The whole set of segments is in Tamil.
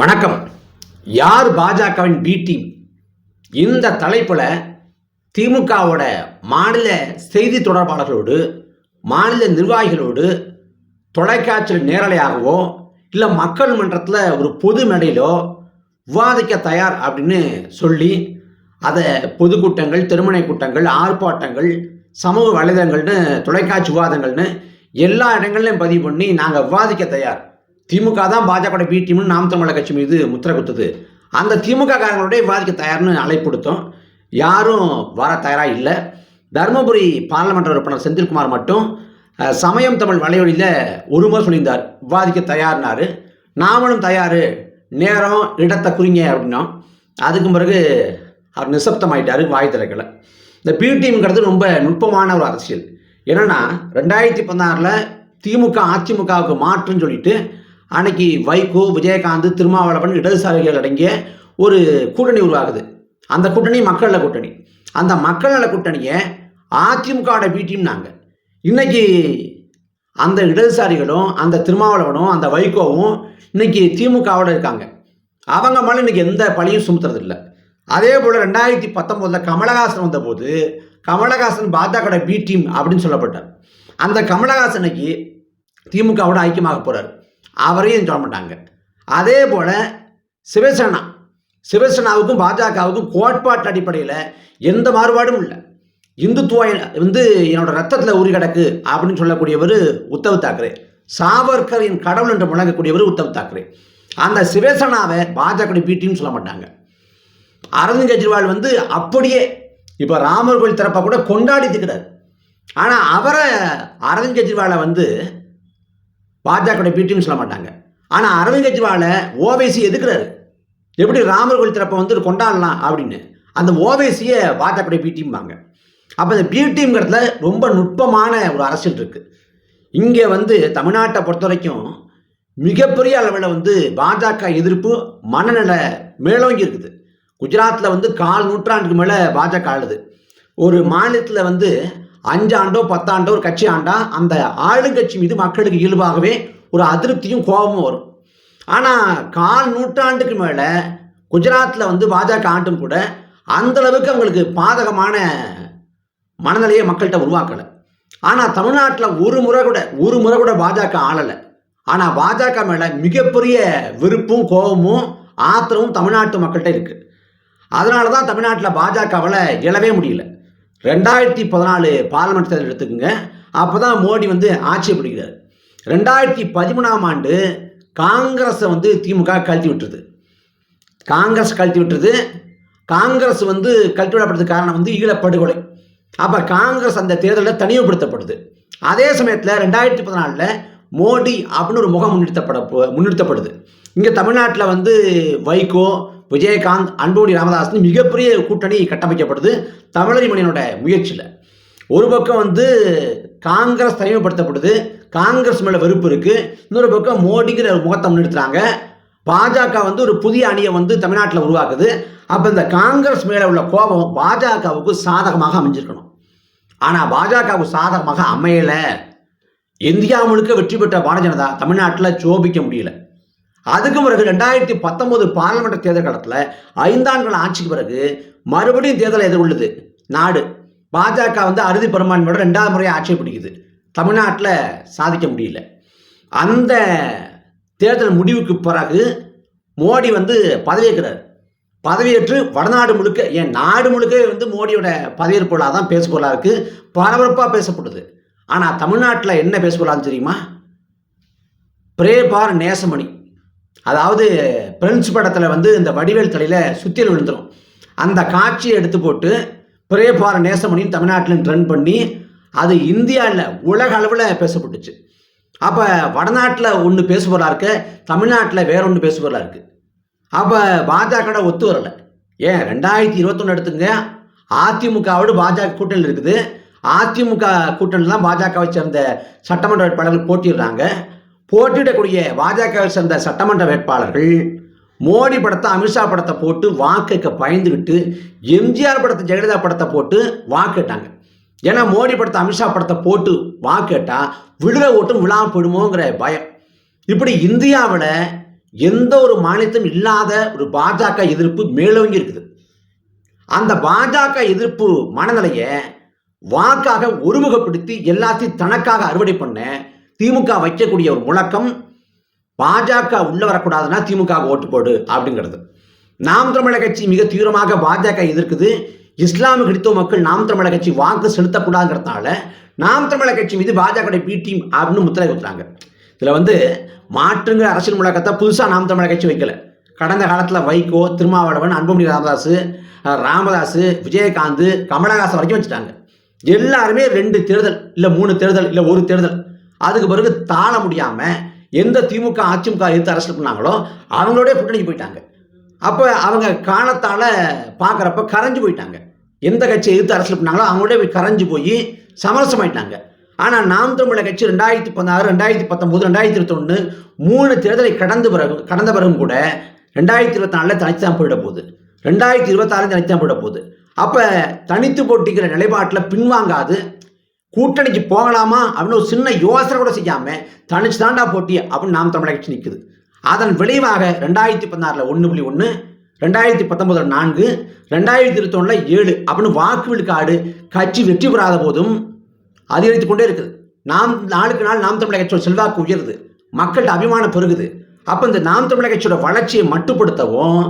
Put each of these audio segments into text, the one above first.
வணக்கம். யார் பாஜகவின் பி டீம் இந்த தலைப்பில் திமுகவோட மாநில செய்தி தொடர்பாளர்களோடு மாநில நிர்வாகிகளோடு தொலைக்காட்சியில் நேரலையாகவோ இல்லை மக்கள் மன்றத்தில் ஒரு பொது மேடையிலோ விவாதிக்க தயார் அப்படின்னு சொல்லி அதை பொதுக்கூட்டங்கள் திருமண கூட்டங்கள் ஆர்ப்பாட்டங்கள் சமூக வலைதளங்கள்னு தொலைக்காட்சி விவாதங்கள்னு எல்லா இடங்கள்லையும் பதிவு பண்ணி நாங்கள் விவாதிக்க தயார். திமுக தான் பாஜகவோட பி டீம்னு நாம் தமிழக கட்சி மீது முத்திரை குத்துது. அந்த திமுக காரங்களோடய விவாதிக்க தயார்னு அழைப்படுத்தோம். யாரும் வர தயாராக இல்லை. தருமபுரி பாராளுமன்ற உறுப்பினர் செந்தில்குமார் மட்டும் சமயம் தமிழ் வலையொலியில் ஒரு முறை சொல்லியிருந்தார். விவாதிக்க தயார்னாரு. நாமளும் தயார். நேரம் இடத்தை குறிங்க அப்படின்னோம். அதுக்கு பிறகு அவர் நிசப்தமாயிட்டார் வாய் திறக்கலை. இந்த பி டீம்ங்கிறது ரொம்ப நுட்பமான ஒரு அரசியல். என்னென்னா ரெண்டாயிரத்தி பதினாறில் திமுக அதிமுகவுக்கு மாற்றுன்னு சொல்லிட்டு அன்னைக்கு வைகோ விஜயகாந்த் திருமாவளவன் இடதுசாரிகள் அடங்கிய ஒரு கூட்டணி உருவாகுது. அந்த கூட்டணி மக்கள் நல கூட்டணி. அந்த மக்கள் நல கூட்டணியை அதிமுகவோட பி இன்னைக்கு அந்த இடதுசாரிகளும் அந்த திருமாவளவனும் அந்த வைகோவும் இன்னைக்கு திமுகவோட இருக்காங்க. அவங்க மேலே இன்னைக்கு எந்த பழியும் சுமத்துறதில்லை. அதே போல் ரெண்டாயிரத்தி பத்தொம்போதில் கமலஹாசன் வந்தபோது கமலஹாசன் பாஜக பி டீம் அப்படின்னு சொல்லப்பட்டார். அந்த கமலஹாசனுக்கு திமுகவோட ஐக்கியமாக போகிறார் அவரையும் சொல்ல மாட்டாங்க அதே போல் சிவசேனா சிவசேனாவுக்கும் பாஜகவுக்கும் கோட்பாட்டு அடிப்படையில் எந்த மாறுபாடும் இல்லை. இந்துத்துவ வந்து என்னோட ரத்தத்தில் உரி கிடக்கு அப்படின்னு சொல்லக்கூடியவர் உத்தவ் தாக்கரே. சாவர்கரின் கடவுள் என்று முழங்கக்கூடியவர் உத்தவ் தாக்கரே. அந்த சிவசேனாவை பாஜக பீட்டின்னு சொல்ல மாட்டாங்க. அரவிந்த் கெஜ்ரிவால் வந்து அப்படியே இப்போ ராமர் கோயில் திறப்பை கூட கொண்டாடி இருக்கிறார் ஆனால் அவரை அரவிந்த் கெஜ்ரிவாலை வந்து பாஜகவுடைய பிடின்னு சொல்ல மாட்டாங்க. ஆனால் அரவிந்த் கெஜ்ரிவாலை ஓவைசி எதுக்குறாரு? எப்படி ராமர் கோயில் திறப்பை வந்து கொண்டாடலாம் அப்படின்னு. அந்த ஓவைசியை பாஜகவுடைய பீட்டிம்பாங்க அப்போ இந்த பிடிங்கிறதுல ரொம்ப நுட்பமான ஒரு அரசியல் இருக்குது இங்கே வந்து தமிழ்நாட்டை பொறுத்த வரைக்கும் மிகப்பெரிய அளவில் வந்து பாஜக எதிர்ப்பு மனநல மேலோங்கி இருக்குது. குஜராத்தில் வந்து கால் நூற்றாண்டுக்கு மேலே பாஜக ஆளுது. ஒரு மாநிலத்தில் வந்து அஞ்சாண்டோ பத்தாண்டோ ஒரு கட்சி ஆண்டா அந்த ஆளுங்கட்சி மீது மக்களுக்கு இயல்பாகவே ஒரு அதிருப்தியும் கோபமும் வரும். ஆனால் கால் நூற்றாண்டுக்கு மேலே குஜராத்தில் வந்து பாஜக ஆண்டும் கூட அந்த அளவுக்கு அவங்களுக்கு பாதகமான மனநிலையை மக்கள்கிட்ட உருவாக்கலை. ஆனால் தமிழ்நாட்டில் ஒரு முறை கூட ஒரு முறை கூட பாஜக ஆளலை. ஆனால் பாஜக மேலே மிகப்பெரிய வெறுப்பும் கோபமும் ஆத்திரமும் தமிழ்நாட்டு மக்கள்கிட்ட இருக்குது அதனால தான் தமிழ்நாட்டில் பாஜகவில் எழவே முடியல. ரெண்டாயிரத்தி பதினாலு பார்லிமெண்ட் தேர்தல் எடுத்துக்கோங்க. அப்போ தான் மோடி வந்து ஆட்சியை பிடிக்கிறார். ரெண்டாயிரத்தி பதிமூணாம் ஆண்டு காங்கிரஸை வந்து திமுக கழட்டி விட்டுருது. காங்கிரஸ் கழட்டி விட்டுருது. காங்கிரஸ் வந்து கழட்டி விடப்படுறதுக்கு காரணம் வந்து ஈழப்படுகொலை. அப்போ காங்கிரஸ் அந்த தேர்தலில் தனிமைப்படுத்தப்படுது. அதே சமயத்தில் ரெண்டாயிரத்தி பதினாலில் மோடி அப்படின்னு ஒரு முகம் முன்னிறுத்தப்பட முன்னிறுத்தப்படுது. இங்கே தமிழ்நாட்டில் வந்து வைகோ விஜயகாந்த் அன்புமணி ராமதாஸ் மிகப்பெரிய கூட்டணி கட்டமைக்கப்படுது தமிழறி மணியனோட முயற்சியில். ஒரு பக்கம் வந்து காங்கிரஸ் தனிமைப்படுத்தப்படுது காங்கிரஸ் மேலே வெறுப்பு இருக்குது இன்னொரு பக்கம் மோடிங்கிற முகத்தை முன்னெடுத்துறாங்க. பாஜக வந்து ஒரு புதிய அணியை வந்து தமிழ்நாட்டில் உருவாக்குது. அப்போ இந்த காங்கிரஸ் மேலே உள்ள கோபம் பாஜகவுக்கு சாதகமாக அமைஞ்சிருக்கணும். ஆனால் பாஜகவுக்கு சாதகமாக அமையலை. இந்தியா முழுக்க வெற்றி பெற்ற பாரதிய ஜனதா தமிழ்நாட்டில் சோபிக்க முடியல. அதுக்கு பிறகு ரெண்டாயிரத்தி பத்தொன்பது பாராளுமன்ற தேர்தல் காலத்தில் ஐந்தாண்டுகள் ஆட்சிக்கு பிறகு மறுபடியும் தேர்தலை எதிர்கொள்ளுது நாடு. பாஜக வந்து அறுதி பெரும்பான்மையோட ரெண்டாவது முறையாக ஆட்சியை பிடிக்குது. தமிழ்நாட்டில் சாதிக்க முடியல. அந்த தேர்தல் முடிவுக்கு பிறகு மோடி வந்து பதவியேற்கிறார் பதவியேற்று வடநாடு முழுக்க ஏன் நாடு முழுக்க வந்து மோடியோட பதவியேற்பொருளாக தான் பேசுபொருளாக இருக்குது பரபரப்பாக பேசப்படுது ஆனால் தமிழ்நாட்டில் என்ன பேசுபொருளான்னு தெரியுமா? பிரேபார் நேசமணி. அதாவது பிரெஞ்சு படத்தில் வந்து இந்த வடிவேல் தலையில் சுத்தியல் விழுந்துடும் அந்த காட்சியை எடுத்து போட்டு பிரேபார நேசமணின்னு தமிழ்நாட்டில் ட்ரெண்ட் பண்ணி அது இந்தியாவில் உலக அளவில் பேசப்பட்டுச்சு. அப்போ வடநாட்டில் ஒன்று பேசுபொருளாக இருக்க தமிழ்நாட்டில் வேற ஒன்று பேசுபொருளாக இருக்குது அப்போ பாஜகட ஒத்து வரலை. ஏன்? ரெண்டாயிரத்தி இருபத்தொன்று எடுத்துங்க அதிமுகவோடு பாஜக கூட்டணி இருக்குது. அதிமுக கூட்டணியில் தான் பாஜகவை சேர்ந்த சட்டமன்ற வேட்பாளர்கள் போட்டிடுறாங்க போட்டியிடக்கூடிய பாஜகவை சேர்ந்த சட்டமன்ற வேட்பாளர்கள் மோடி படத்தை அமித்ஷா படத்தை போட்டு வாக்குக்கு பயந்துக்கிட்டு எம்ஜிஆர் படத்தை ஜெயலலிதா படத்தை போட்டு வாக்கு கேட்டாங்க ஏன்னா மோடி படத்தை அமித்ஷா படத்தை போட்டு வாக்கேட்டால் கேட்டால் ஓட்டும் விழாம போயிடுமோங்கிற பயம். இப்படி இந்தியாவில் எந்த ஒரு மாநிலத்தும் இல்லாத ஒரு பாஜக எதிர்ப்பு மேலோங்கி இருக்குது. அந்த பாஜக எதிர்ப்பு மனநிலையை வாக்காக ஒருமுகப்படுத்தி எல்லாத்தையும் தனக்காக அறுவடை பண்ண திமுக வைக்கக்கூடிய ஒரு முழக்கம் பாஜக உள்ள வரக்கூடாதுன்னா திமுக ஓட்டு போடு அப்படிங்கிறது. நாம் தமிழர் கட்சி மிக தீவிரமாக பாஜக எதிர்க்குது. இஸ்லாமிய கிறித்துவ மக்கள் நாம் தமிழர் கட்சி வாக்கு செலுத்தக்கூடாதுங்கிறதுனால நாம் தமிழர் கட்சி மீது பாஜக பி டீம் அப்படின்னு முத்திரை குத்துறாங்க. இதில் வந்து மாற்றுங்கிற அரசியல் முழக்கத்தை புதுசாக நாம் தமிழர் கட்சி வைக்கல. கடந்த காலத்தில் வைகோ திருமாவளவன் அன்புமணி ராமதாஸ் ராமதாஸ் விஜயகாந்த் கமலஹாசன் வரைக்கும் வச்சுட்டாங்க. எல்லாருமே ரெண்டு தேர்தல் இல்லை மூணு தேர்தல் இல்லை ஒரு தேர்தல். அதுக்கு பிறகு தாழ முடியாமல் எந்த திமுக அதிமுக எதிர்த்து அரசியல் பண்ணாங்களோ அவங்களோடய கூட்டணிக்கு போயிட்டாங்க. அப்போ அவங்க காலத்தால் பார்க்குறப்ப கரைஞ்சு போயிட்டாங்க. எந்த கட்சியை எதிர்த்து அரசியல் பண்ணாங்களோ அவங்களோட போய் கரைஞ்சு போய் சமரசம் ஆயிட்டாங்க ஆனால் நாம் தமிழக கட்சி ரெண்டாயிரத்தி பதினாறு ரெண்டாயிரத்தி பத்தொம்போது ரெண்டாயிரத்தி இருபத்தொன்று மூணு தேர்தலை கடந்து பிறகு கடந்த பிறகும் கூட ரெண்டாயிரத்தி இருபத்தி நாலில் தனித்து தான் போயிட போகுது. ரெண்டாயிரத்தி இருபத்தாறு தனித்து தான் போயிட போகுது. அப்போ தனித்து போட்டிக்கிற நிலைப்பாட்டில் பின்வாங்காது கூட்டணிக்கு போகலாமா அப்படின்னு ஒரு சின்ன யோசனை கூட செய்யாமல் தனிச்சு தாண்டா போட்டி அப்படின்னு நாம் தமிழக கட்சி நிற்குது அதன் விளைவாக ரெண்டாயிரத்தி பதினாறில் ஒன்று புள்ளி ஒன்று ரெண்டாயிரத்தி பத்தொன்பதில் நான்கு ரெண்டாயிரத்தி இருபத்தொன்னில் ஏழு அப்படின்னு வாக்கு விழுக்காடு கட்சி வெற்றி பெறாத போதும் அதிகரித்து கொண்டே இருக்குது. நாம் நாளுக்கு நாள் நாம் தமிழக கட்சியோட செல்வாக்கு உயருது. மக்கள்கிட்ட அபிமானம் பெருகுது. அப்போ இந்த நாம் தமிழக கட்சியோட வளர்ச்சியை மட்டுப்படுத்தவும்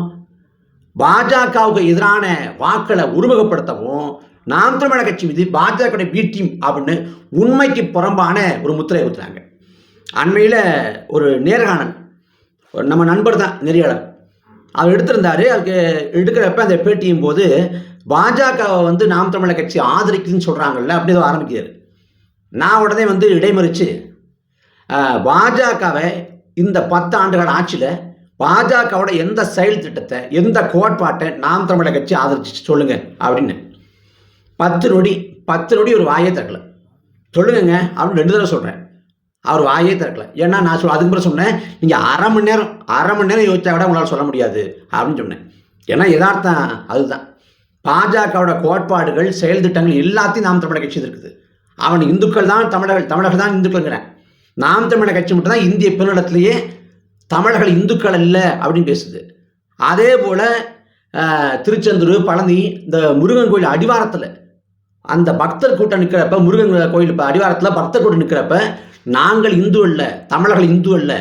பாஜகவுக்கு எதிரான வாக்களை உருவகப்படுத்தவும் நாம் தமிழக கட்சி மீது பாஜக பி டீம் அப்படின்னு உண்மைக்கு புறம்பான ஒரு முத்திரை ஊற்றுறாங்க அண்மையில் ஒரு நேர்காணல் ஒரு நம்ம நண்பர் தான் நெறியாளர். அவர் எடுத்திருந்தாரு அதுக்கு எடுக்கிறப்ப அந்த பேட்டியும் போது பாஜகவை வந்து நாம் தமிழக கட்சி ஆதரிக்குதுன்னு சொல்கிறாங்கல்ல அப்படி ஏதோ ஆரம்பிக்கிறார். நான் உடனே வந்து இடைமறித்து பாஜகவை இந்த பத்து ஆண்டுகள் ஆட்சியில் பாஜகவோட எந்த செயல் திட்டத்தை எந்த கோட்பாட்டை நாம் தமிழக கட்சி ஆதரிச்சு சொல்லுங்கள் அப்படின்னு. பத்து நொடி பத்து நொடி ஒரு வாயே திறக்கல. சொல்லுங்க அப்படின்னு ரெண்டு தடவை சொல்கிறேன் அவர் வாயே திறக்கல. ஏன்னா நான் சொல் அதுக்கு பிறகு சொன்னேன் நீங்கள் அரை மணி நேரம் அரை மணி நேரம் யோசிச்சா விட உங்களால் சொல்ல முடியாது அப்படின்னு சொன்னேன். ஏன்னா எதார்த்தம் அதுதான். பாஜகவோட கோட்பாடுகள் செயல் திட்டங்கள் எல்லாத்தையும் நாம் தமிழக கட்சி இருக்குது. அவன் இந்துக்கள் தான் தமிழர்கள் தமிழர்கள் தான் இந்துக்கள்ங்கிறேன். நாம் தமிழக கட்சி மட்டும் தான் இந்திய பெருநிலத்திலேயே தமிழர்கள் இந்துக்கள் அல்ல அப்படின்னு பேசுது. அதே போல் திருச்செந்தூர் பழனி இந்த முருகன் கோயில் அடிவாரத்தில் அந்த பக்தர் கூட்டம் நிற்கிறப்ப முருகன் கோயில் இப்போ அடிவாரத்தில் பக்தர் கூட்டம் நிற்கிறப்ப நாங்கள் இந்து அல்ல தமிழர்கள் இந்து அல்ல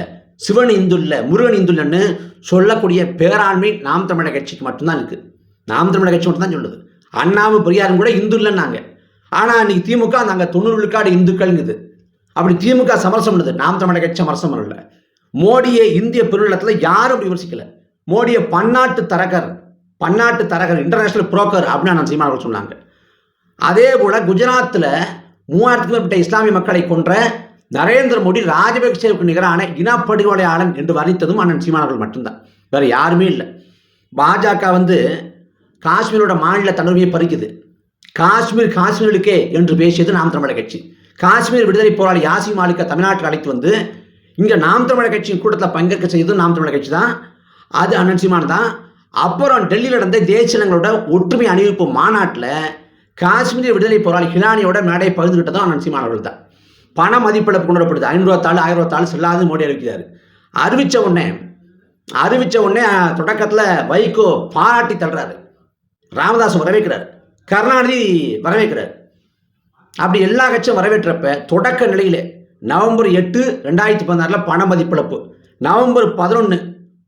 சிவன் இந்து இல்லை முருகன் இந்து இல்லைன்னு சொல்லக்கூடிய பேராண்மை நாம் தமிழக கட்சிக்கு மட்டும்தான் இருக்குது நாம் தமிழக கட்சி மட்டும்தான் சொல்லுது. அண்ணாவும் பெரியாரும் கூட இந்து இல்லைன்னாங்க. ஆனால் இன்னைக்கு திமுக நாங்கள் தொண்ணூறு விழுக்காடு இந்துக்கள்ங்குது. அப்படி திமுக சமரசம் பண்ணுது. நாம் தமிழக கட்சி சமரசம் பண்ணல. மோடியை இந்திய பெருநிலத்தில் யாரும் அப்படி விமர்சிக்கல. மோடியை பன்னாட்டு தரகர் பன்னாட்டு தரகர் இன்டர்நேஷனல் புரோக்கர் அப்படின்னு நான் சீமானவர்கள் சொன்னாங்க. அதே போல் குஜராத்தில் மூவாயிரத்துக்கும் மேற்பட்ட இஸ்லாமிய மக்களை கொன்ற நரேந்திர மோடி ராஜபக்சேவுக்கு நிகரான இனப்படுகொலையாளன் என்று வர்ணித்ததும் அண்ணன் சீமானவர்கள் மட்டும்தான். வேறு யாருமே இல்லை. பாஜக வந்து காஷ்மீரோட மாநில தன்மையை பறிக்குது. காஷ்மீர் காஷ்மீருக்கே என்று பேசியது நாம் தமிழர் கட்சி. காஷ்மீர் விடுதலை போராளி யாசி மாலிகா தமிழ்நாட்டில் அழைத்து வந்து இங்கே நாம் தமிழர் கட்சியின் கூட்டத்தில் பங்கேற்க செய்ததும் நாம் தமிழர் கட்சி தான். அது அண்ணன் சீமான் தான். அப்புறம் டெல்லியில் நடந்த தேசியங்களோட ஒற்றுமை அணிவிப்பு மாநாட்டில் காஷ்மீர் விடுதலை போராளி ஹிலானியோட மேடையை பகிர்ந்துகிட்டதும் அண்ணன் அவர்கள் தான். பண மதிப்பிழப்பு கொண்டு வரப்படுது ஐநூறுவா ஆயிரம் செல்லாது மோடி அறிவிக்கிறார். அறிவித்த உடனே அறிவித்த உடனே தொடக்கத்தில் வைகோ பாராட்டி தள்ளுறாரு. ராமதாஸ் வரவேற்கிறார். கருணாநிதி வரவேற்கிறார். அப்படி எல்லா கட்சியும் வரவேற்றப்ப தொடக்க நிலையில் நவம்பர் எட்டு ரெண்டாயிரத்தி பதினாறில் பண மதிப்பிழப்பு. நவம்பர் பதினொன்று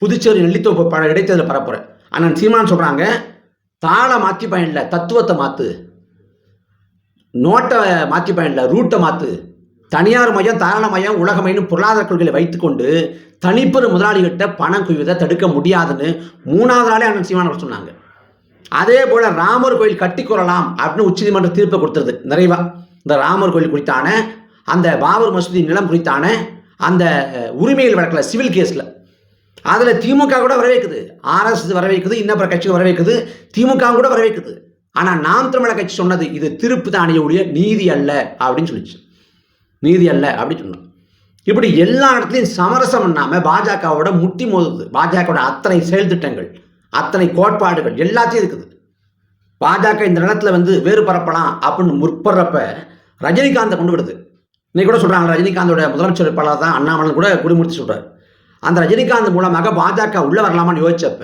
புதுச்சேரி நெல்லித்தோப்பு பட இடைத்தேர்தல் பரப்புறேன் ஆனால் சீமான் சொல்கிறாங்க தாளை மாற்றி பயனில்ல தத்துவத்தை மாற்று நோட்டை மாற்றி பயனில்ல ரூட்டை மாற்று தனியார் மையம் தாராள மையம் உலக மையம் பொருளாதார கொள்கைகளை வைத்துக்கொண்டு தனிப்பெரும் முதலாளிகிட்ட பணம் குவிவதை தடுக்க முடியாதுன்னு மூணாவது நாளே அண்ணன் சீமானவர் சொன்னாங்க. அதே போல் ராமர் கோயில் கட்டிக்கொள்ளலாம் அப்படின்னு உச்சநீதிமன்ற தீர்ப்பை கொடுத்துருது நிறைவாக இந்த ராமர் கோயில் குறித்தான அந்த பாபர் மசூதி நிலம் குறித்தான அந்த உரிமைகள் வழக்கில் சிவில் கேஸில். அதில் திமுக கூட வரவேற்குது. ஆர்எஸ் வரவேற்குது இன்னப்பிற கட்சிகள் வரவேற்குது திமுக கூட வரவேற்குது. ஆனால் நாம் தமிழக கட்சி சொன்னது இது திருப்பு தான் அணியக்கூடிய நீதி அல்ல அப்படின்னு சொல்லிச்சு. நீதி அல்ல அப்படின்னு சொன்னோம் இப்படி எல்லா இடத்துலையும் சமரசம் பண்ணாமல் பாஜகவோட முட்டி மோதுது. பாஜகவோட அத்தனை செயல் திட்டங்கள் அத்தனை கோட்பாடுகள் எல்லாத்தையும் இருக்குது. பாஜக இந்த நிலத்தில் வந்து வேறு பரப்பலாம் அப்படின்னு முற்படுறப்ப ரஜினிகாந்தை கொண்டு விடுது. இன்னைக்கு கூட சொல்கிறாங்க ரஜினிகாந்தோட முதலமைச்சர் வேட்பாளர் தான் அண்ணாமலன் கூட குடிமுடித்து சொல்கிறார் அந்த ரஜினிகாந்த் மூலமாக பாஜக உள்ளே வரலாமான்னு யோசிச்சப்ப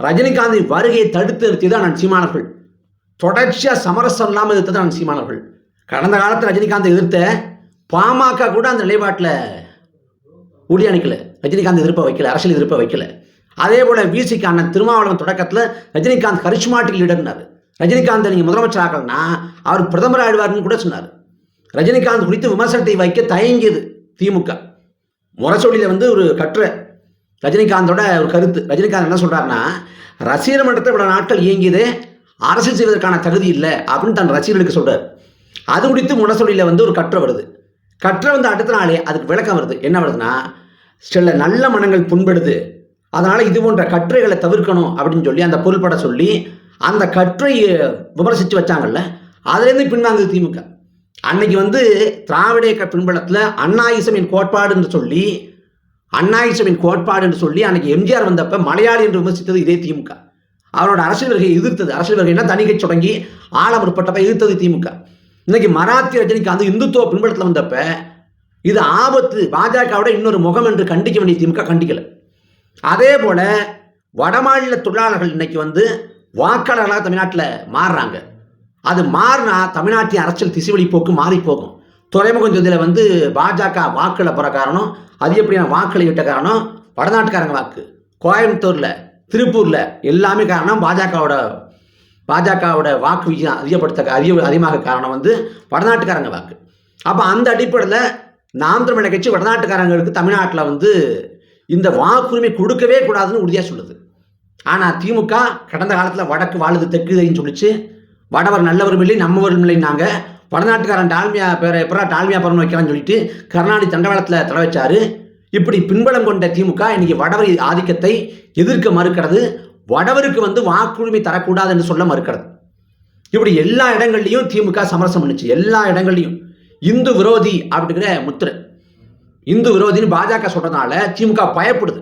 ரஜினிகாந்தின் வருகையை தடுத்து நிறுத்தி தான் நான் சீமானர்கள் தொடர்ச்சியாக சமரசம் இல்லாமல் எதிர்த்து தான் சீமானர்கள் கடந்த காலத்தில் ரஜினிகாந்த் எதிர்த்த பாமக கூட அந்த நிலைப்பாட்டில் உடி அணிக்கல. ரஜினிகாந்த் எதிர்ப்பை வைக்கல அரசியல் எதிர்ப்பை வைக்கல. அதே போல் விசிக்கான திருமாவளவன் தொடக்கத்தில் ரஜினிகாந்த் கரிஷ்மாட்டிக் லீடர்னார் ரஜினிகாந்தை நீங்கள் முதலமைச்சர் ஆகலன்னா அவர் பிரதமர் ஆயிடுவார்னு கூட சொன்னார். ரஜினிகாந்த் குறித்து விமர்சனத்தை வைக்க தயங்கியது திமுக. முரசொலியில் வந்து ஒரு கட்டுரை ரஜினிகாந்தோட ஒரு கருத்து. ரஜினிகாந்த் என்ன சொல்கிறாருன்னா ரசிகர் மன்றத்தை இவ்வளோ நாட்கள் இயங்கியது அரசியல் செய்வதற்கான தகுதி இல்லை அப்படின்னு தன் ரசிகர்களுக்கு சொல்கிறார் அது குறித்து முனசொலியில் வந்து ஒரு கற்றை வருது. கற்றை வந்து அடுத்த நாளே அதுக்கு விளக்கம் வருது. என்ன வருதுன்னா சில நல்ல மனங்கள் புண்படுது. அதனால் இது போன்ற கட்டுரைகளை தவிர்க்கணும் அப்படின்னு சொல்லி அந்த பொருள்பட சொல்லி அந்த கற்றையை விமர்சித்து வச்சாங்கல்ல அதுலேருந்து பின்வாங்குது திமுக. அன்னைக்கு வந்து திராவிட இயக்க பின்பலத்தில் அண்ணாயிசமின் கோட்பாடு என்று சொல்லி அண்ணாயிசமின் கோட்பாடு என்று சொல்லி அன்னைக்கு எம்ஜிஆர் வந்தப்ப மலையாளி என்று விமர்சித்தது இதே திமுக. அவரோட அரசியல் வருகையை எதிர்த்தது. அரசியல் வருகைனா தணிக்கை தொடங்கி ஆழ முற்பட்டப்ப எதிர்த்தது திமுக. இன்னைக்கு மராத்தி ரஜினிகாந்த் இந்துத்துவ பின்பலத்தில் வந்தப்ப இது ஆபத்து. பாஜகவோட இன்னொரு முகம் என்று கண்டிக்க வேண்டிய திமுக கண்டிக்கல. அதே போல வடமாநில தொழிலாளர்கள் இன்னைக்கு வந்து வாக்காளர்களாக தமிழ்நாட்டில் மாறுறாங்க. அது மாறினா தமிழ்நாட்டின் அரசியல் திசைவழி போக்கு மாறி போகும். துறைமுகம் தொகுதியில் வந்து பாஜக வாக்களை போகிற காரணம் அது எப்படியான வாக்களை விட்ட காரணம்? வடநாட்டுக்காரங்க வாக்கு. கோயம்புத்தூரில் திருப்பூரில் எல்லாமே காரணம் பாஜகவோட பாஜகவோட வாக்கு விகிதம் அதிகப்படுத்த அதிக அதிகமாக காரணம் வந்து வடநாட்டுக்காரங்க வாக்கு. அப்போ அந்த அடிப்படையில் நாம் தமிழக கட்சி வடநாட்டுக்காரங்களுக்கு தமிழ்நாட்டில் வந்து இந்த வாக்குரிமை கொடுக்கவே கூடாதுன்னு உறுதியாக சொல்லுது. ஆனால் திமுக கடந்த காலத்தில் வடக்கு வாழுது தெற்குதைன்னு சொல்லிச்சு. வடவர் நல்லவரும் இல்லை நம்மவரும் இல்லைன்னாங்க வடநாட்டுக்காரன் டால்மியா பேரை எப்பரா டால்மியா பரம் வைக்கிறான்னு சொல்லிட்டு கருணாநிதி தண்டவாளத்தில் தடை வச்சாரு. இப்படி பின்பலம் கொண்ட திமுக இன்னைக்கு வடவர் ஆதிக்கத்தை எதிர்க்க மறுக்கிறது. வடவருக்கு வந்து வாக்குரிமை தரக்கூடாது என்று சொல்ல மறுக்கிறது. இப்படி எல்லா இடங்கள்லையும் திமுக சமரசம் பண்ணுச்சு. எல்லா இடங்கள்லையும். இந்து விரோதி அப்படிங்கிற முத்திரை. இந்து விரோதின்னு பாஜக சொல்றதுனால திமுக பயப்படுது.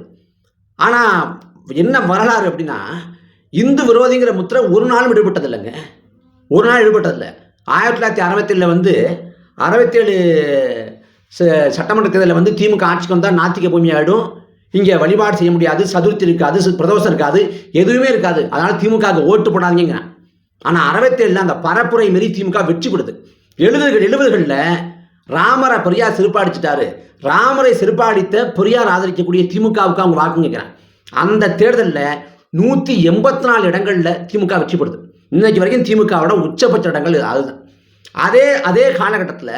ஆனால் என்ன வரலாறு அப்படின்னா இந்து விரோதிங்கிற முத்திரை ஒரு நாளும் விடுபட்டது இல்லைங்க ஒரு நாள் விடுபட்டதில்லை. ஆயிரத்தி தொள்ளாயிரத்தி அறுபத்தேழில் வந்து அறுபத்தேழு சட்டமன்ற தேர்தலில் வந்து திமுக ஆட்சிக்கு வந்தால் நாத்திக பூமியாகிடும் இங்கே வழிபாடு செய்ய முடியாது சதுர்த்தி இருக்காது பிரதோஷம் இருக்காது எதுவுமே இருக்காது. அதனால் திமுக ஓட்டு போடாதீங்க ஆனால் அறுபத்தேழில் அந்த பரப்புரை மாரி திமுக வெற்றி கொடுது எழுபதுகள் எழுபதுகளில் ராமரை பெரியார் சிறுப்பாடிச்சிட்டாரு ராமரை சிறுபாடித்த பெரியார் ஆதரிக்கக்கூடிய திமுகவுக்கு அவங்க வாக்கு கேட்குறாங்க அந்த தேர்தலில் நூற்றி எண்பத்தி நாலு இடங்களில் திமுக வெற்றி பெறுது இன்னைக்கு வரைக்கும் திமுகவோட உச்சபட்ச இடங்கள் அதுதான். அதே அதே காலகட்டத்தில்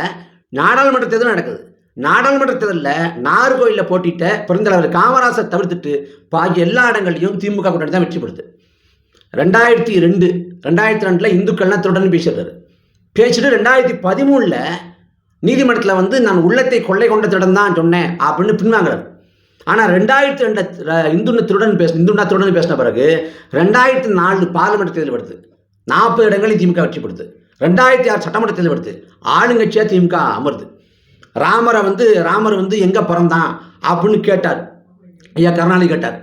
நாடாளுமன்ற தேர்தல் நடக்குது. நாடாளுமன்ற தேர்தலில் நாகர்கோயிலில் போட்டிட்ட பெருந்தலைவர் காமராசர் தவிர்த்துட்டு பாக்கி எல்லா இடங்களையும் திமுக கூட்டணி தான் வெற்றி பெறுது. ரெண்டாயிரத்தி ரெண்டு ரெண்டாயிரத்தி ரெண்டில் இந்துக்கள்லாம் தொடர்ந்து பேசுறாரு பேசிட்டு ரெண்டாயிரத்தி பதிமூணில் நீதிமன்றத்தில் வந்து நான் உள்ளத்தை கொள்ளை கொண்ட திருடன் தான் சொன்னேன் அப்படின்னு பின்வாங்கிறார். ஆனால் ரெண்டாயிரத்தி ரெண்டு இந்துண்ண திருடன் பேச இந்துண்ணா திருடன் பேசின பிறகு ரெண்டாயிரத்தி நாலு பார்லிமெண்ட் தேர்தல் வருது. நாற்பது இடங்களில் திமுக வெற்றி பெறுது. ரெண்டாயிரத்தி ஆறு சட்டமன்ற தேர்தல் வருது. ஆளுங்கட்சியாக திமுக அமருது. ராமரை வந்து ராமர் வந்து எங்கே பிறந்தான் அப்படின்னு கேட்டார். ஐயா கருணாநிதி கேட்டார்.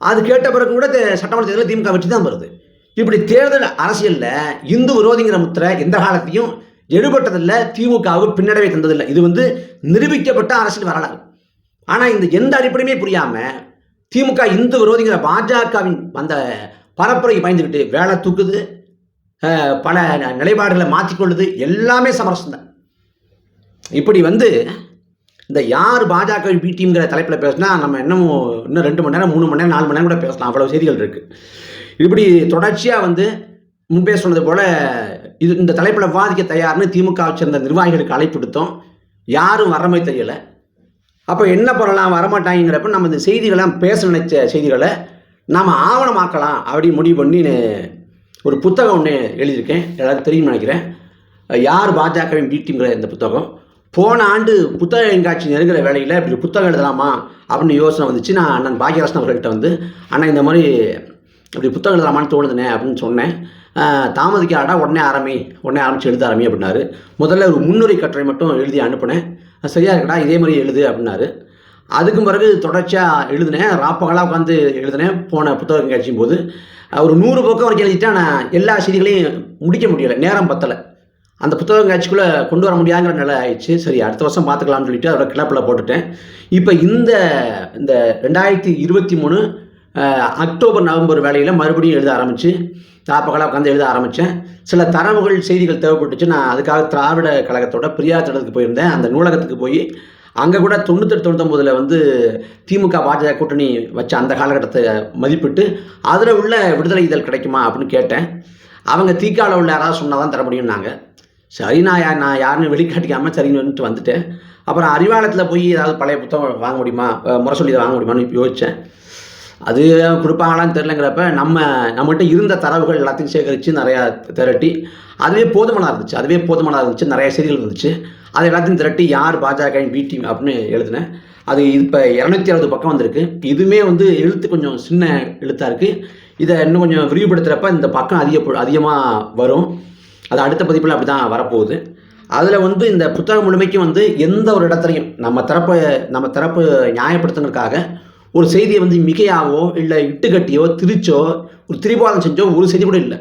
அது கேட்ட பிறகு கூட சட்டமன்றத்தில் சட்டமன்ற தேர்தலில் திமுக வெற்றி தான் வருது இப்படி தேர்தல் அரசியலில் இந்து விரோதிங்கிற முத்திரை எந்த காலத்தையும் எடுபட்டதில்லை திமுகவுக்கு பின்னடைவை தந்ததில்லை. இது வந்து நிரூபிக்கப்பட்ட அரசியல் வரலாறு. ஆனால் இந்த எந்த அடிப்படையுமே புரியாமல் திமுக இந்து விரோதிங்கிற பாஜகவின் அந்த பரப்புரை பயந்துக்கிட்டு வேலை தூக்குது பல நிலைப்பாடுகளை மாற்றிக்கொள்ளுது எல்லாமே சமரசம் தான். இப்படி வந்து இந்த யார் பாஜக பி டீம்ங்கிற தலைப்பில் பேசினா நம்ம இன்னும் இன்னும் ரெண்டு மணி நேரம் மூணு மணி நேரம் நாலு மணி நேரம் கூட பேசலாம். அவ்வளோ செய்திகள் இருக்குது இப்படி தொடர்ச்சியாக வந்து முன்பே சொன்னது போல் இது இந்த தலைப்பில் விவாதிக்க தயார்னு திமுக சேர்ந்த நிர்வாகிகளுக்கு அழைப்பு விடுத்தோம். யாரும் வரமே தெரியலை. அப்போ என்ன பண்ணலாம்? வரமாட்டாங்கிறப்ப நம்ம இந்த செய்திகளாம் பேச நினைச்ச செய்திகளை நாம் ஆவணமாக்கலாம் அப்படின்னு முடிவு பண்ணி ஒரு புத்தகம் ஒன்று எழுதியிருக்கேன். எல்லாருக்கும் தெரியும்னு நினைக்கிறேன். யார் பாஜகவின் பி டீம்ங்கிற இந்த புத்தகம்? போன ஆண்டு புத்தக கண்காட்சி நெருங்குற வேலையில் இப்படி புத்தகம் எழுதலாமா அப்படின்னு யோசனை வந்துச்சு. நான் அண்ணன் பாக்யராசன் அவர்கள்ட்ட வந்து அண்ணா இந்த மாதிரி இப்படி புத்தகம் எழுதலாமான்னு தோணுதுனே அப்படின்னு சொன்னேன். தாமதிக்காடா உடனே ஆரம்பி உடனே ஆரம்பித்து எழுத ஆரம்பி அப்படின்னாரு. முதல்ல ஒரு முன்னுரை கட்டுரை மட்டும் எழுதி அனுப்புனேன். சரியா இருக்கடா இதே மாதிரி எழுது அப்படின்னாரு. அதுக்கும் பிறகு தொடர்ச்சியாக எழுதினேன். ராப்பகலாக உட்காந்து எழுதினேன். போன புத்தக கண்காட்சியும் போது. ஒரு நூறு பக்கம் வரைக்கும் எழுதிட்டேன் நான் எல்லா செய்திகளையும் முடிக்க முடியலை. நேரம் பத்தலை. அந்த புத்தகம் காட்சிக்குள்ளே கொண்டு வர முடியாங்கிற நிலை ஆயிடுச்சு. சரி அடுத்த வருஷம் பார்த்துக்கலாம்னு சொல்லிட்டு அதோட கிளப்பில் போட்டுட்டேன். இப்போ இந்த இந்த ரெண்டாயிரத்தி இருபத்தி மூணு அக்டோபர் நவம்பர் வேலையில் மறுபடியும் எழுத ஆரம்பித்து தாப்பகலாக உட்காந்து எழுத ஆரம்பித்தேன் சில தரவுகள் செய்திகள் தேவைப்பட்டுச்சு. நான் அதுக்காக திராவிட கழகத்தோட பிரியா திட்டத்துக்கு போயிருந்தேன். அந்த நூலகத்துக்கு போய் அங்கே கூட தொண்ணூத்தெட்டு தொண்ணூத்தொம்பதில் வந்து திமுக பாஜக கூட்டணி வச்ச அந்த காலகட்டத்தை மதிப்பிட்டு அதில் உள்ள விடுதலை இதழ் கிடைக்குமா அப்படின்னு கேட்டேன். அவங்க தீக்காவில் உள்ள யாராவது சொன்னால் தான் தர முடியும்னாங்க சரி நான் யா நான் யாருன்னு வெளிக்காட்டிக்காமல் சரின்னு வந்துட்டு வந்துட்டேன். அப்புறம் அறிவாலயத்தில் போய் ஏதாவது பழைய புத்தகம் வாங்க முடியுமா? முறை சொல்லி இதை வாங்க முடியுமான்னு யோசித்தேன் அது கொடுப்பாங்களான்னு தெரிலங்கிறப்ப நம்ம நம்மகிட்ட இருந்த தரவுகள் எல்லாத்தையும் சேகரித்து நிறையா திரட்டி அதுவே போதுமானதாக இருந்துச்சு. அதுவே போதுமானதாக இருந்துச்சு. நிறைய செய்திகள் இருந்துச்சு. அது எல்லாத்தையும் திரட்டி யார் பாஜக பி டீம் அப்படின்னு எழுதினேன். அது இப்போ இரநூத்தி அறுபது பக்கம் வந்திருக்கு. இதுவுமே வந்து எழுத்து கொஞ்சம் சின்ன எழுத்தாக இருக்குது இதை இன்னும் கொஞ்சம் விரிவுபடுத்துகிறப்ப இந்த பக்கம் அதிக அதிகமாக வரும். அது அடுத்த பதிப்பில் அப்படி தான் வரப்போகுது. அதில் வந்து இந்த புத்தகம் முழுமைக்கும் வந்து எந்த ஒரு இடத்துலையும் நம்ம தரப்பை நம்ம தரப்பு நியாயப்படுத்துங்கிறதுக்காக ஒரு செய்தியை வந்து மிகையாவோ இல்லை இட்டுக்கட்டியோ திரிச்சோ ஒரு திரிபாலம் செஞ்சோ ஒரு செய்தி கூட இல்லை.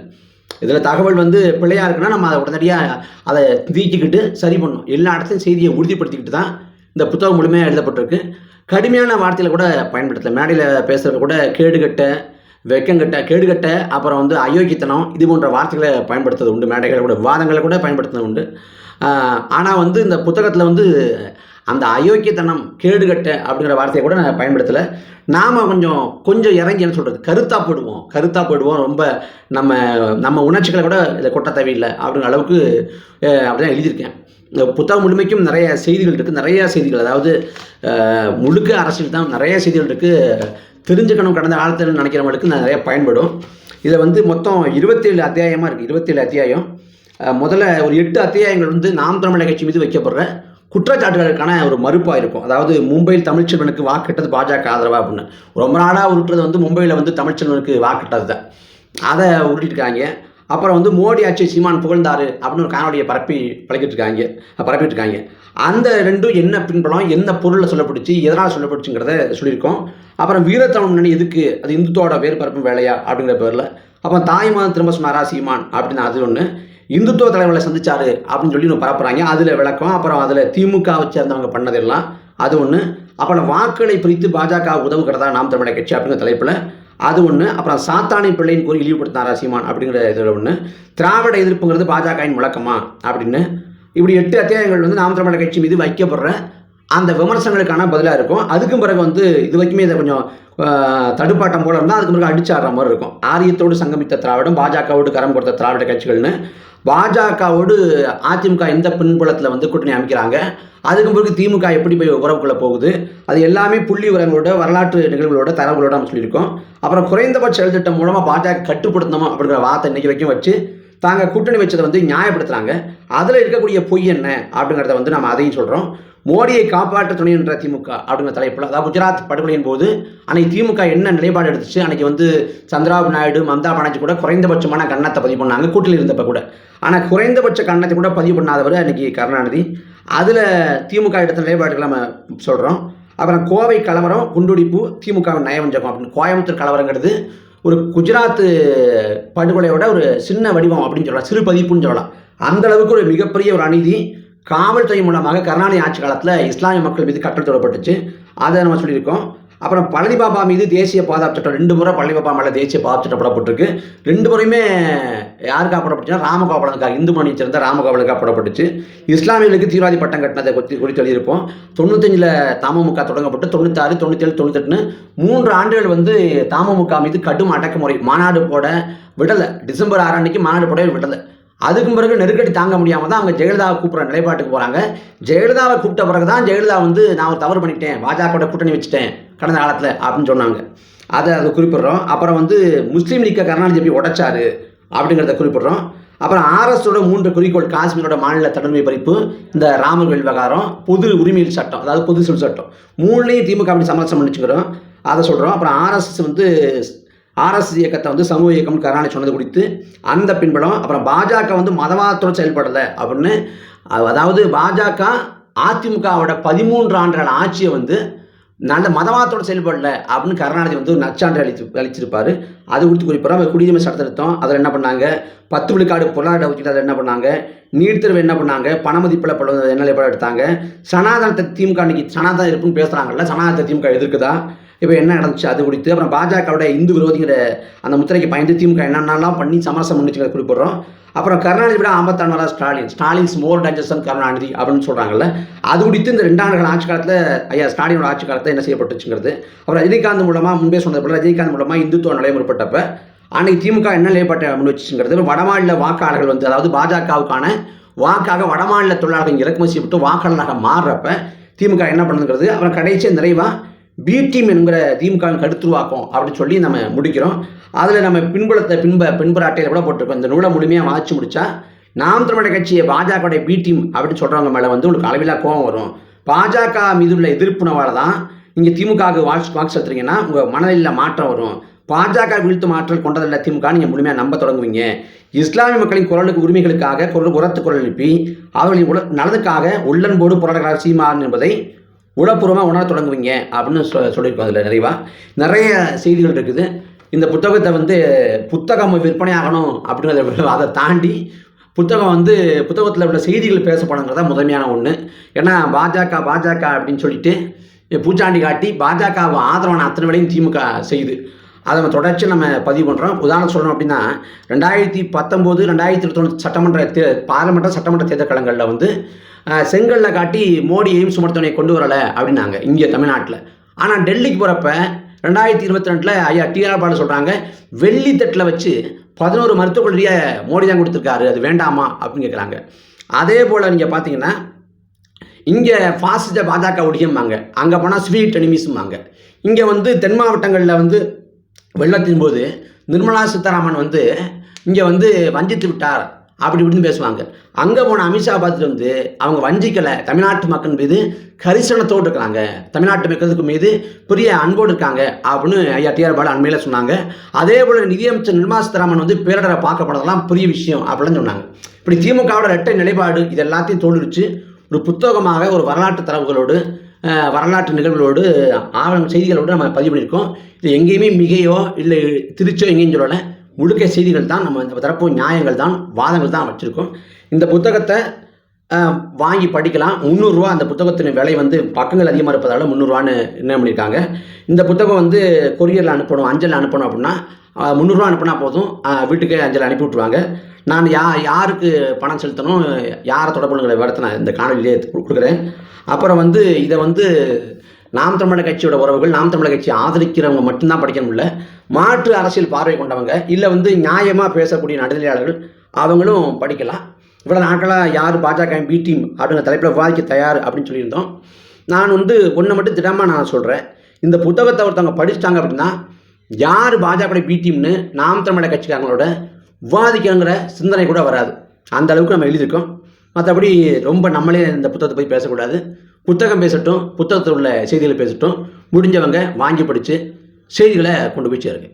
இதில் தகவல் வந்து பிழையாக இருக்குன்னா நம்ம அதை உடனடியாக அதை தீக்கிக்கிட்டு சரி பண்ணணும். எல்லா இடத்துலையும் செய்தியை உறுதிப்படுத்திக்கிட்டு தான் இந்த புத்தகம் முழுமையாக எழுதப்பட்டிருக்கு. கடுமையான வார்த்தையில் கூட பயன்படுத்தலை. மேடையில் பேசுகிறது கூட கேடுகட்ட வெக்கங்கட்ட கேடுகட்ட அப்புறம் வந்து அயோக்கியத்தனம் இது போன்ற வார்த்தைகளை பயன்படுத்துறது உண்டு. மேடைகளை கூட விவாதங்களை கூட பயன்படுத்துறது உண்டு. ஆனால் வந்து இந்த புத்தகத்தில் வந்து அந்த அயோக்கியத்தனம் கேடுகட்ட அப்படிங்கிற வார்த்தையை கூட நான் பயன்படுத்தலை. நாம் கொஞ்சம் கொஞ்சம் இறங்கி என்ன சொல்கிறது கருத்தாக போடுவோம். கருத்தாக போடுவோம். ரொம்ப நம்ம நம்ம உணர்ச்சிகளை கூட இதை கொட்ட தேவையில்லை அப்படிங்கிற அளவுக்கு அஹ், அப்படிதான் எழுதியிருக்கேன். இந்த புத்தகம் முழுமைக்கும் நிறைய செய்திகள் இருக்குது நிறைய செய்திகள் அதாவது முழுக்க அரசியல் தான். நிறைய செய்திகள் இருக்குது தெரிஞ்சுக்கணும் கடந்த காலத்தில் நினைக்கிறவங்களுக்கு நிறைய பயன்படும். இதை வந்து மொத்தம் இருபத்தேழு அத்தியாயமாக இருக்குது இருபத்தேழு அத்தியாயம். முதல்ல ஒரு எட்டு அத்தியாயங்கள் வந்து நாம் தமிழ் கட்சி மீது வைக்கப்படுற குற்றச்சாட்டுகளுக்கான ஒரு மறுப்பாக இருக்கும். அதாவது மும்பையில் தமிழ்ச்செல்வனுக்கு வாக்கிட்டது பாஜக ஆதரவா அப்படின்னு. ரொம்ப நாளாக உருட்டுறது வந்து மும்பையில் வந்து தமிழ்ச்செல்வனுக்கு வாக்கிட்டது தான் அதை உருட்டிருக்காங்க அப்புறம் வந்து மோடி ஆட்சி சீமான் புகழ்ந்தாரு அப்படின்னு ஒரு காணொலியை பரப்பி பழகிட்டு இருக்காங்க பரப்பிட்டு இருக்காங்க அந்த ரெண்டும் என்ன பின்பலம் என்ன பொருளில் சொல்லப்படுச்சு எதனால் சொல்லப்படுச்சுங்கிறத சொல்லியிருக்கோம். அப்புறம் வீரத்தமிழ் முன்னணி எதுக்கு? அது இந்துத்தோட வேறுபரப்பும் வேலையா? அப்படிங்கிற பேரில். அப்புறம் தாய் மாதம் திரும்ப சொன்னாரா சீமான்? அப்படின்னு அது ஒன்று இந்துத்துவ தலைவர்களை சந்திச்சாரு அப்படின்னு சொல்லி ஒன்று பரப்புறாங்க. அதில் விளக்கம் அப்புறம் அதில் திமுகவை சேர்ந்தவங்க பண்ணதெல்லாம் அது ஒன்று அப்புறம் வாக்குகளை பிரித்து பாஜக உதவுகிறதா நாம் தமிழக கட்சி அப்படிங்கிற தலைப்பில் அது ஒன்று அப்புறம் சாத்தானை பிள்ளைன்னு கூறி இழிவுபடுத்தினாரா சீமான் அப்படிங்கிற இதில் ஒன்று திராவிட எதிர்ப்புங்கிறது பாஜகவின் முழக்கமா அப்படின்னு. இப்படி எட்டு அத்தியாயங்கள் வந்து நாம் தமிழக கட்சி மீது வைக்கப்படுற அந்த விமர்சனங்களுக்கான பதிலாக இருக்கும். அதுக்கும் பிறகு வந்து இது வரைக்குமே இதை கொஞ்சம் தடுப்பாட்டம் போல இருந்தால் அதுக்கு பிறகு அடிச்சாடுற மாதிரி இருக்கும். ஆரியத்தோடு சங்கமித்த திராவிடம் பாஜகவோடு கரம் கொடுத்த திராவிட கட்சிகள்னு. பாஜகவோடு அதிமுக எந்த பின்புலத்தில் வந்து கூட்டணி அமைக்கிறாங்க. அதுக்கு பிறகு திமுக எப்படி போய் உறவுக்குள்ளே போகுது? அது எல்லாமே புள்ளி உரங்களோட வரலாற்று நிகழ்வுகளோட தரவுகளோட நம்ம சொல்லியிருக்கோம். அப்புறம் குறைந்தபட்ச செயல் திட்டம் மூலமாக பாஜக கட்டுப்படுத்தணும் அப்படிங்கிற வார்த்தை இன்றைக்கி வரைக்கும் வச்சு தாங்க கூட்டணி வச்சதை வந்து நியாயப்படுத்துகிறாங்க அதில் இருக்கக்கூடிய பொய் என்ன அப்படிங்கிறத வந்து நம்ம அதையும் சொல்கிறோம் மோடியை காப்பாற்ற துணைன்ற திமுக அப்படிங்கிற தலைப்பில் அதாவது குஜராத் படுகொலையின் போது அன்னைக்கு திமுக என்ன நிலைப்பாடு எடுத்துச்சு? அன்னைக்கு வந்து சந்திராபு நாயுடு மம்தா பானர்ஜி கூட குறைந்தபட்சமான கண்ணத்தை பதிவு பண்ணாங்க கூட்டில் இருந்தப்ப கூட. ஆனால் குறைந்தபட்ச கண்ணத்தை கூட பதிவு பண்ணாதவர் அன்னைக்கு கருணாநிதி. அதில் திமுக எடுத்த நிலைப்பாடுகளை நம்ம சொல்கிறோம் அப்புறம் கோவை கலவரம் குண்டுடிப்பு திமுகவின் நயவஞ்சகம் அப்படின்னு கோயம்புத்தூர் கலவரங்கிறது ஒரு குஜராத்து படுகொலையோட ஒரு சின்ன வடிவம் அப்படின்னு சொல்லலாம். சிறு பதிப்புன்னு சொல்லலாம். அந்த அளவுக்கு ஒரு மிகப்பெரிய ஒரு அநீதி. காவல்துறை மூலமாக கருணாநிதி ஆட்சி காலத்தில் இஸ்லாமிய மக்கள் மீது கட்டல் தொடரப்பட்டுச்சு அதை நம்ம சொல்லியிருக்கோம். அப்புறம் பழனி பாபா மீது தேசிய பாதுகாப்பு சட்டம் ரெண்டு முறை பழனி பாபா மேலே தேசிய பாதுகாப்பு சட்டம் போடப்பட்டிருக்கு. ரெண்டு முறையுமே யார் போடப்பட்டுச்சுன்னா ராமகோபாலனுக்காக இந்து மணியை சேர்ந்த ராமகோபாலனுக்காக போடப்பட்டுச்சு. இஸ்லாமியர்களுக்கு தீவிரவாதி பட்டம் கட்டினதை குறித்து குறித்து எழுதியிருப்போம் தொண்ணூத்தஞ்சில் தமமுக தொடங்கப்பட்டு தொண்ணூத்தாறு தொண்ணூத்தேழு தொண்ணூத்தெட்டுன்னு மூன்று ஆண்டுகள் வந்து தமமுக மீது கடும் அடக்குமுறை மாநாடு போட விடலை. டிசம்பர் ஆறு அன்னைக்கு மாநாடு போட விடலை. அதுக்கும் பிறகு நெருக்கடி தாங்க முடியாமல் தான் அவங்க ஜெயலலிதாவை கூப்பிட்ற நிலைப்பாட்டுக்கு போகிறாங்க ஜெயலலிதாவை கூப்பிட்ட பிறகு தான் ஜெயலலிதா வந்து நான் ஒரு தவறு பண்ணிட்டேன். பாஜகவோட கூட்டணி வச்சுட்டேன் கடந்த காலத்தில் அப்படின்னு சொன்னாங்க. அதை அதை குறிப்பிட்றோம். அப்புறம் வந்து முஸ்லீம் லீக்கை கருணாநிதி எப்படி உடைச்சாரு அப்படிங்கிறத குறிப்பிட்றோம். அப்புறம் ஆர்எஸோட மூன்று குறிக்கோள் காஷ்மீரோட மாநில தடுமை பறிப்பு இந்த ராமர் விவகாரம் பொது உரிமையில் சட்டம் அதாவது பொது சொல் சட்டம். மூணுலேயும் திமுக அப்படி சமரசம் பண்ணிச்சுக்கிறோம். அதை சொல்கிறோம் அப்புறம் ஆர்எஸ்எஸ் வந்து ஆர்எஸ் இயக்கத்தை வந்து சமூக இயக்கம் கருணாநிதி சொன்னது குறித்து அந்த பின்பலம் அப்புறம் பாஜக வந்து மதவாதத்தோடு செயல்படலை அப்படின்னு அதாவது பாஜக அதிமுகவோட பதிமூன்று ஆண்டுகள் ஆட்சியை வந்து நல்ல மதவாதத்தோடு செயல்படல அப்படின்னு கருணாநிதி வந்து ஒரு நச்சான்று அளித்து அளிச்சிருப்பார். அது குறித்து குறிப்பிட்றோம் குடியுரிமை சட்ட திருத்தம் அதில் என்ன பண்ணாங்க? பத்து விழுக்காடு பொருளாதார ஒதுக்கீடு அதில் என்ன பண்ணாங்க? நீட் என்ன பண்ணாங்க? பணமதிப்பில் பல என்ன நிலைப்பாடு எடுத்தாங்க? சனாதனத்தை திமுக அன்னைக்கு சனாதனம் இருக்குன்னு பேசுகிறாங்கல்ல சனாதனத்தை திமுக எதிர்க்குதா? இப்போ என்ன நடந்துச்சு? அது குறித்து அப்புறம் பாஜகவோட இந்து விரோதிங்கிற அந்த முத்திரைக்கு பயந்து திமுக என்னென்னலாம் பண்ணி சமரசம் பண்ணிச்சுங்கிறத குறிப்பிடுறோம். அப்புறம் கருணாநிதி விட ஆபத்தானவரா ஸ்டாலின். ஸ்டாலின்ஸ் மோர் டேஞ்சர்ஸ் கருணாநிதி அப்படின்னு சொல்கிறாங்கல்ல அது குறித்து இந்த ரெண்டாண்டுகள் ஆட்சி காலத்தில் ஐயா ஸ்டாலினோட ஆட்சி காலத்தில் என்ன செய்யப்பட்டுச்சுங்கிறது. அப்புறம் ரஜினிகாந்த் மூலமாக முன்பே சொன்னது போல ரஜினிகாந்த் மூலமாக இந்துத்துவ முற்பட்டப்ப அன்னைக்கு திமுக என்ன நிலைப்பாட்டை முன் வச்சுங்கிறது வடமாநில வாக்காளர்கள் வந்து அதாவது பாஜகவுக்கான வாக்காக வடமாநில தொழிலாளர்கள் இறக்குமதி செய்யப்பட்டு வாக்காளராக மாறுறப்ப திமுக என்ன பண்ணுங்கிறது அப்புறம் கடைசியாக நிறைவாக பி டீம் என்கிற திமுகவின் கருத்துருவாக்கம் அப்படின்னு சொல்லி நம்ம முடிக்கிறோம். அதில் நம்ம பின்புலத்தை பின்ப பின்புற அட்டையில் கூட போட்டிருக்கோம். இந்த நூலை முழுமையாக வாசிச்சு முடித்தா நாம் தமிழக கட்சியை பாஜகவுடைய பி டீம் அப்படின்னு சொல்கிறவங்க மேலே வந்து உங்களுக்கு அளவிலா கோபம் வரும். பாஜக மீது உள்ள எதிர்ப்புணவால் தான் நீங்கள் திமுகவுக்கு வாட்ச் வாக்கு செலுத்துறீங்கன்னா உங்கள் மனநிலையில் மாற்றம் வரும். பாஜக வீழ்த்து மாற்றல் கொண்டதில்ல திமுக நீங்கள் முழுமையாக நம்ப தொடங்குவீங்க. இஸ்லாமிய மக்களின் குரலுக்கு உரிமைகளுக்காக குரல் உரத்து குரல் எழுப்பி அவர்களின் உல நலனுக்காக உள்ளன்போடு போராடுகிறார் சீமான் என்பதை உளப்பூர்வமாக உணர தொடங்குவீங்க அப்படின்னு சொ சொல்லியிருக்கோம் அதில் நிறைவாக நிறைய செய்திகள் இருக்குது. இந்த புத்தகத்தை வந்து புத்தகம் விற்பனை ஆகணும் அப்படிங்கிறத அதை தாண்டி புத்தகம் வந்து புத்தகத்தில் உள்ள செய்திகள் பேசப்படுங்கிறதா முதன்மையான ஒன்று ஏன்னா பாஜக பாஜக அப்படின்னு சொல்லிட்டு பூச்சாண்டி காட்டி பாஜகவை ஆதரவான அத்தனை வேலையும் திமுக செய்யுது. அதை நம்ம தொடர்ச்சி நம்ம பதிவு பண்ணுறோம் உதாரணம் சொல்லணும் அப்படின்னா ரெண்டாயிரத்தி பத்தொம்போது ரெண்டாயிரத்தி இருபத்தொன்று சட்டமன்ற தே பாராளுமன்ற சட்டமன்ற தேர்தல் களங்களில் வந்து செங்கல்ல காட்டி மோடி எய்ம்ஸ் மருத்துவமனை கொண்டு வரலை அப்படின்னாங்க இங்கே தமிழ்நாட்டில். ஆனால் டெல்லிக்கு போகிறப்ப ரெண்டாயிரத்தி இருபத்தி ரெண்டில் ஐயா டிஆர் பாலு சொல்கிறாங்க வெள்ளி தட்டில் வச்சு பதினோரு மருத்துவக் கல்லூரியை மோடி தான் கொடுத்துருக்காரு அது வேண்டாமா? அப்படின்னு கேட்குறாங்க அதே போல் நீங்கள் பார்த்தீங்கன்னா இங்கே ஃபாசிச பாஜக ஒடியம்பாங்க அங்கே போனால் ஸ்வீட் எனிமிஸும்பாங்க இங்கே வந்து தென் மாவட்டங்களில் வந்து வெள்ளத்தின் போது நிர்மலா சீதாராமன் வந்து இங்கே வந்து வஞ்சித்து விட்டார். அப்படி இப்படின்னு பேசுவாங்க. அங்கே போன அமித்ஷா பார்த்துட்டு வந்து அவங்க வஞ்சிக்கலை. தமிழ்நாட்டு மக்கள் மீது கரிசனத்தோடு இருக்கிறாங்க. தமிழ்நாட்டு மக்களுக்கு மீது பெரிய அன்போடு இருக்காங்க அப்படின்னு ஐயா டிஆர் பாலு அண்மையில் சொன்னாங்க. அதே போல் நிதியமைச்சர் நிர்மலா சீதாராமன் வந்து பேரிடரை பார்க்கப்படுறதெல்லாம் பெரிய விஷயம் அப்படின்னு சொன்னாங்க. இப்படி திமுகவோட இரட்டை நிலைப்பாடு இது எல்லாத்தையும் தோல்விச்சு ஒரு புத்தகமாக ஒரு வரலாற்று தரவுகளோடு வரலாற்று நிகழ்வுகளோடு ஆவண செய்திகளோடு நம்ம பதிவு பண்ணியிருக்கோம். இது எங்கேயுமே மிகையோ இல்லை திருச்சோ எங்கேயும் சொல்லலை. முழுக்க செய்திகள் தான் நம்ம இந்த தரப்பு நியாயங்கள் தான் வாதங்கள் தான் வச்சுருக்கோம் இந்த புத்தகத்தை வாங்கி படிக்கலாம். முந்நூறுரூவா அந்த புத்தகத்தின் விலை வந்து பக்கங்கள் அதிகமாக இருப்பதால் முந்நூறுரூவான்னு என்ன பண்ணியிருக்காங்க இந்த புத்தகம் வந்து கொரியரில் அனுப்பணும் அஞ்சலில் அனுப்பணும் அப்படின்னா முந்நூறுரூவா அனுப்புனா போதும். வீட்டுக்கே அஞ்சல் அனுப்பி விட்ருவாங்க நான் யா யாருக்கு பணம் செலுத்தணும் யாரை தொடர்புங்கிற விவரத்தை நான் இந்த காணொலியிலே கொடுக்குறேன். அப்புறம் வந்து இதை வந்து நாம் தமிழர் கட்சியோட உறவுகள் நாம் தமிழர் கட்சி ஆதரிக்கிறவங்க மட்டும்தான் படிக்க முடியல மாற்று அரசியல் பார்வை கொண்டவங்க இல்லை வந்து நியாயமாக பேசக்கூடிய நடுநிலையாளர்கள் அவங்களும் படிக்கலாம். இவ்வளோ நாட்களாக யார் பாஜக பி டீம் அப்படிங்கிற தலைப்பில் விவாதிக்க தயார் அப்படின்னு சொல்லியிருந்தோம். நான் வந்து ஒன்று மட்டும் திடமாக நான் சொல்கிறேன் இந்த புத்தகத்தை ஒருத்தவங்க படிச்சிட்டாங்க அப்படின்னா யார் பாஜக பி டீம்னு நாம் தமிழர் கட்சிக்காரங்களோட விவாதிக்கணுங்கிற சிந்தனை கூட வராது. அந்த அளவுக்கு நம்ம எழுதியிருக்கோம். மற்றபடி ரொம்ப நம்மளே இந்த புத்தகத்தை போய் பேசக்கூடாது. புத்தகம் பேசட்டும் புத்தகத்தில் உள்ள செய்திகளை பேசட்டும் முடிஞ்சவங்க வாங்கி படித்து செய்திகளை கொண்டு போய் சேருங்க.